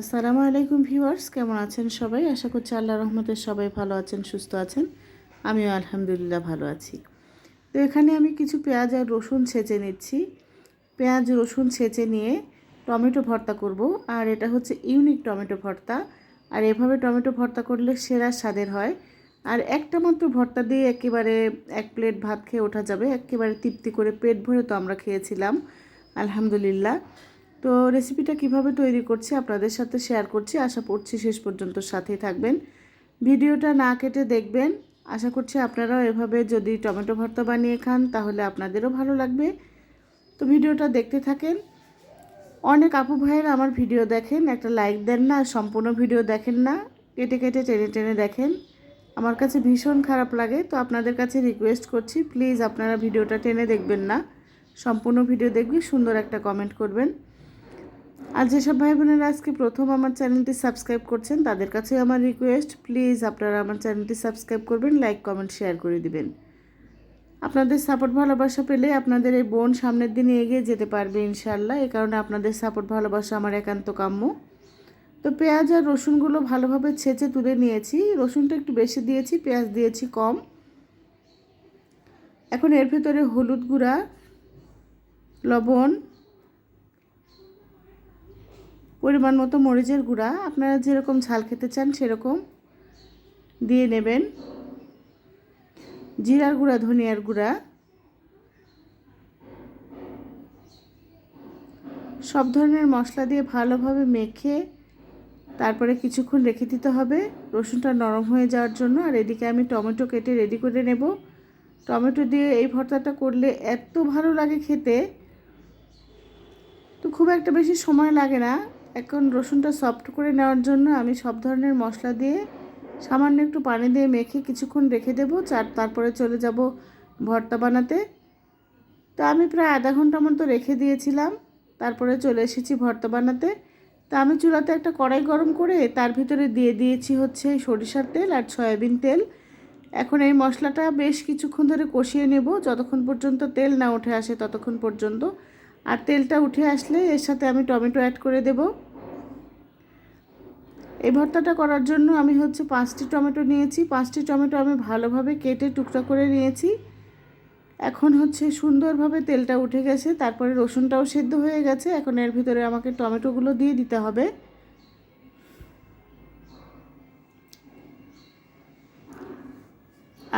আসসালামু আলাইকুম ভিউয়ার্স, কেমন আছেন সবাই? আশা করছি আল্লাহ রহমতের সবাই ভালো আছেন, সুস্থ আছেন। আমিও আলহামদুলিল্লাহ ভালো আছি। তো এখানে আমি কিছু পেঁয়াজ আর রসুন ছেঁচে নিচ্ছি। পেঁয়াজ, রসুন ছেঁচে নিয়ে টমেটো ভর্তা করব। আর এটা হচ্ছে ইউনিক টমেটো ভর্তা। আর এভাবে টমেটো ভর্তা করলে সেরা স্বাদের হয়। আর একটা মাত্র ভর্তা দিয়ে একেবারে এক প্লেট ভাত খেয়ে ওঠা যাবে। একেবারে তৃপ্তি করে পেট ভরে তো আমরা খেয়েছিলাম। আলহামদুলিল্লাহ। তো রেসিপিটা কীভাবে তৈরি করছি আপনাদের সাথে শেয়ার করছি। আশা করছি শেষ পর্যন্ত সাথেই থাকবেন। ভিডিওটা না কেটে দেখবেন। আশা করছি আপনারাও এভাবে যদি টমেটো ভর্তা বানিয়ে খান, তাহলে আপনাদেরও ভালো লাগবে। তো ভিডিওটা দেখতে থাকেন। অনেক আপু ভাইয়ের আমার ভিডিও দেখেন, একটা লাইক দেন না, সম্পূর্ণ ভিডিও দেখেন না। কেটে কেটে টেনে টেনে দেখেন। আমার কাছে ভীষণ খারাপ লাগে, তো আপনাদের কাছে রিকোয়েস্ট করছি প্লিজ আপনারা ভিডিওটা টেনে দেখবেন না। সম্পূর্ণ ভিডিও দেখবি সুন্দর একটা কমেন্ট করবেন। আর যেসব ভাই বোনেরা আজকে প্রথম আমার চ্যানেলটি সাবস্ক্রাইব করছেন, তাদের কাছে আমার রিকোয়েস্ট প্লিজ আপনারা আমার চ্যানেলটি সাবস্ক্রাইব করবেন লাইক কমেন্ট শেয়ার করে দিবেন। আপনাদের সাপোর্ট ভালোবাসা পেলে আপনাদের এই বোন সামনের দিনে এগিয়ে যেতে পারবে ইনশাল্লাহ এই কারণে আপনাদের সাপোর্ট ভালোবাসা আমার একান্ত কাম্য। তো পেঁয়াজ আর রসুনগুলো ভালোভাবে ছেঁচে তুলে নিয়েছি। রসুনটা একটু বেশি দিয়েছি, পেঁয়াজ দিয়েছি কম। এখন এর ভেতরে হলুদ গুঁড়া, লবণ পরিমাণ মতো মরিচের গুঁড়া। আপনারা যেরকম ঝাল খেতে চান সেরকম দিয়ে নেবেন। জিরার গুঁড়া, ধনিয়ার গুঁড়া। সব ধরনের মশলা দিয়ে ভালোভাবে মেখে তারপরে কিছুক্ষণ রেখে দিতে হবে। রসুনটা নরম হয়ে যাওয়ার জন্য আর এদিকে আমি টমেটো কেটে রেডি করে নেব। টমেটো দিয়ে এই ভর্তাটা করলে এত ভালো লাগে খেতে। তো খুব একটা বেশি সময় লাগে না। এখন রসুনটা সফট করে নেওয়ার জন্য আমি সব ধরনের মশলা দিয়ে সামান্য একটু পানি দিয়ে মেখে কিছুক্ষণ রেখে দেবো। চার, তারপরে চলে যাব ভর্তা বানাতে। তো আমি প্রায় আধা ঘণ্টা মতো রেখে দিয়েছিলাম। তারপরে চলে এসেছি ভর্তা বানাতে। তা আমি চুলাতে একটা কড়াই গরম করে তার ভিতরে দিয়ে দিয়েছি হচ্ছে সরিষার তেল আর সয়াবিন তেল। এখন এই মশলাটা বেশ কিছুক্ষণ ধরে কষিয়ে নেব। যতক্ষণ পর্যন্ত তেল না উঠে আসে ততক্ষণ পর্যন্ত। আর তেলটা উঠে আসলে এর সাথে আমি টমেটো অ্যাড করে দেব। এই ভর্তাটা করার জন্য আমি হচ্ছে পাঁচটি টমেটো নিয়েছি। পাঁচটি টমেটো আমি ভালোভাবে কেটে টুকরা করে নিয়েছি। এখন হচ্ছে সুন্দরভাবে তেলটা উঠে গেছে, তারপরে রসুনটাও সেদ্ধ হয়ে গেছে। এখন এর ভিতরে আমাকে টমেটোগুলো দিয়ে দিতে হবে।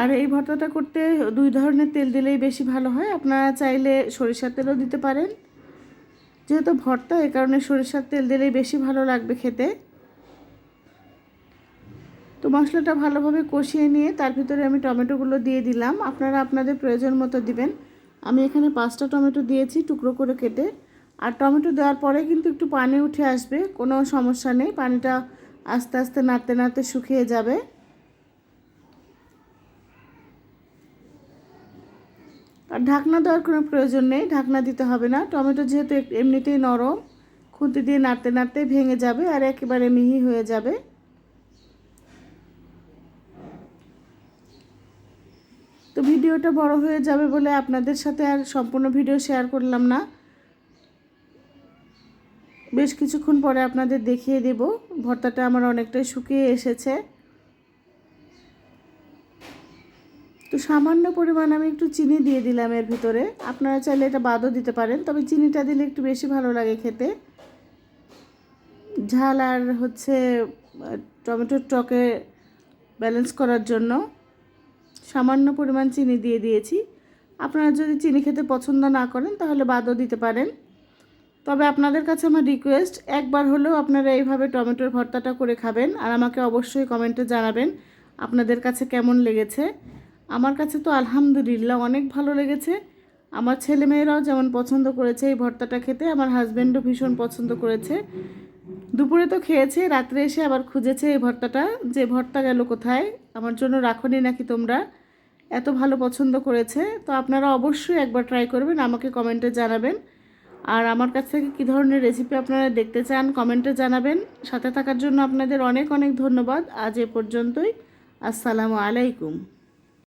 আর এই ভর্তাটা করতে দুই ধরনের তেল দিলেই বেশি ভালো হয়। আপনারা চাইলে সরিষার তেলও দিতে পারেন। যেহেতু ভর্তা এই কারণে সরিষার তেল দিলেই বেশি ভালো লাগবে খেতে। মশলাটা ভালোভাবে কষিয়ে নিয়ে তার ভিতরে আমি টমেটোগুলো দিয়ে দিলাম। আপনারা আপনাদের প্রয়োজন মতো দিবেন। আমি এখানে পাঁচটা টমেটো দিয়েছি টুকরো করে কেটে। আর টমেটো দেওয়ার পরে কিন্তু একটু পানি উঠে আসবে, কোনো সমস্যা নেই। পানিটা আস্তে আস্তে নাড়তে নাড়তে শুকিয়ে যাবে। আর ঢাকনা দেওয়ার কোনো প্রয়োজন নেই, ঢাকনা দিতে হবে না। টমেটো যেহেতু এমনিতেই নরম খুঁতি দিয়ে নাড়তে নাড়তে ভেঙে যাবে আর একেবারে মিহি হয়ে যাবে। ভিডিওটা বড় হয়ে যাবে বলে আপনাদের সাথে আর সম্পূর্ণ ভিডিও শেয়ার করলাম না। বেশ কিছুক্ষণ পরে আপনাদের দেখিয়ে দেব। ভর্তাটা আমার অনেকটাই শুকিয়ে এসেছে। তো সামান্য পরিমাণ আমি একটু চিনি দিয়ে দিলাম এর ভিতরে। আপনারা চাইলে এটা বাদও দিতে পারেন, তবে চিনিটা দিলে একটু বেশি ভালো লাগে খেতে। ঝাল আর হচ্ছে টমেটোর টকে ব্যালেন্স করার জন্য। সামান্য পরিমাণ চিনি দিয়ে দিয়েছি। আপনারা যদি চিনি খেতে পছন্দ না করেন, তাহলে বাদও দিতে পারেন। তবে আপনাদের কাছে আমার রিকোয়েস্ট একবার হলেও আপনারা এইভাবে টমেটোর ভর্তাটা করে খাবেন আর আমাকে অবশ্যই কমেন্টে জানাবেন আপনাদের কাছে কেমন লেগেছে। আমার কাছে তো আলহামদুলিল্লাহ অনেক ভালো লেগেছে। আমার ছেলেমেয়েরাও যেমন পছন্দ করেছে এই ভর্তাটা খেতে, আমার হাজব্যান্ডও ভীষণ পছন্দ করেছে। দুপুরে তো খেয়েছে, রাত্রে এসে আবার খুঁজেছে এই ভর্তাটা, যে ভর্তা গেল কোথায়, আমার জন্য রাখনি নাকি তোমরা? এত ভালো পছন্দ করেছে, তো আপনারা অবশ্যই একবার ট্রাই করবেন, আমাকে কমেন্টে জানাবেন। আর আমার কাছ থেকে কী ধরনের রেসিপি আপনারা দেখতে চান কমেন্টে জানাবেন। সাথে থাকার জন্য আপনাদের অনেক অনেক ধন্যবাদ। আজ এ পর্যন্তই। আসসালামু আলাইকুম।